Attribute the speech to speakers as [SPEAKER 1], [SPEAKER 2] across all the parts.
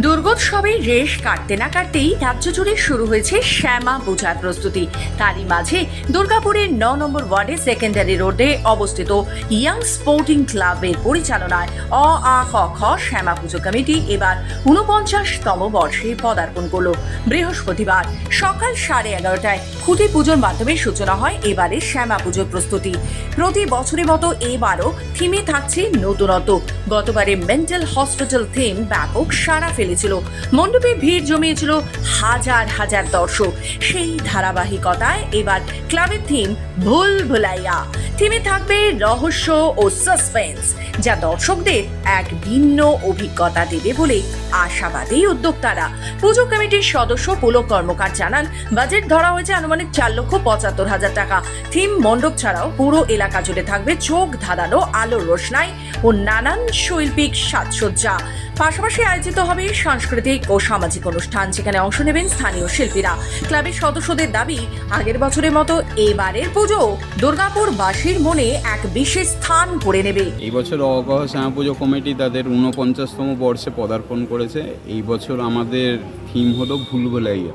[SPEAKER 1] দুর্গোৎসবের রেশ কাটতে না কাটতেই রাজ্য জুড়ে শুরু হয়েছে শ্যামা পূজার প্রস্তুতি। তারই মাঝে দুর্গাপুরের ন নম্বর ওয়ার্ডে সেকেন্ডারি রোডে অবস্থিত ইয়াং স্পোর্টিং ক্লাবের পরিচালনায় অ আ খ খ শ্যামা পুজো কমিটি এবার উনপঞ্চাশতম বর্ষে পদার্পণ করল। বৃহস্পতিবার সকাল সাড়ে এগারোটায় খুঁটি পুজোর মাধ্যমে সূচনা হয় এবারে শ্যামা পুজোর প্রস্তুতি। প্রতি বছরের মতো এবারও থিমে থাকছে নতুনত্ব। গতবারে মেন্টাল হসপিটাল থিম ব্যাপক সাড়া ফেলেছিল। মণ্ডপে ভিড় জমিয়েছিল হাজার হাজার দর্শক। সেই ধারাবাহিকতায় এবার ক্লাবের থিম ভুল ভুলাইয়া। থিমে থাকবে রহস্য ও সাসপেন্স, যা দর্শকদের এক ভিন্ন অভিজ্ঞতা দেবে বলে আশাবাদী উদ্যোক্তারা। পুজো কমিটির সদস্য পুলক কর্মকার জানান, বাজেট ধরা হয়েছে আনুমানিক চার লক্ষ পঁচাত্তর হাজার টাকা। থিম মণ্ডপ ছাড়াও পুরো এলাকা জুড়ে থাকবে চোখ ধাঁধানো আলোর রোশনাই ও নানান শৈল্পিক সাজসজ্জা। পাশাপাশি আয়োজিত হবে সাংস্কৃতিক ও সামাজিক অনুষ্ঠান, যেখানে অংশ নেবেন স্থানীয় শিল্পীরা। ক্লাবের সদস্যদের দাবি, আগের বছরের মতো এবারের পুজো দুর্গাপুরবাসীর মনে এক বিশেষ স্থান করে নেবে।
[SPEAKER 2] এই বছর অগহ শ্যামা পুজো কমিটি তাদের ঊনপঞ্চাশতম বর্ষে পদার্পণ করেছে। এই বছর আমাদের থিম হলো ভুলভুলাইয়া।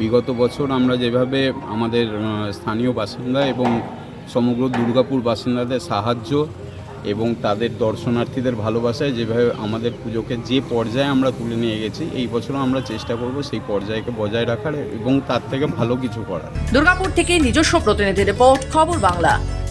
[SPEAKER 2] বিগত বছর আমরা যেভাবে আমাদের স্থানীয় বাসিন্দা এবং সমগ্র দুর্গাপুর বাসিন্দাদের সাহায্য এবং তাদের দর্শনার্থীদের ভালোবাসায় যেভাবে আমাদের পুজোকে যে পর্যায়ে আমরা তুলে নিয়ে গেছি, এই বছরও আমরা চেষ্টা করব সেই পর্যায়কে বজায় রাখার এবং তার থেকে ভালো কিছু করার।
[SPEAKER 1] দুর্গাপুর থেকে নিজস্ব প্রতিনিধি রিপোর্ট, খবর বাংলা।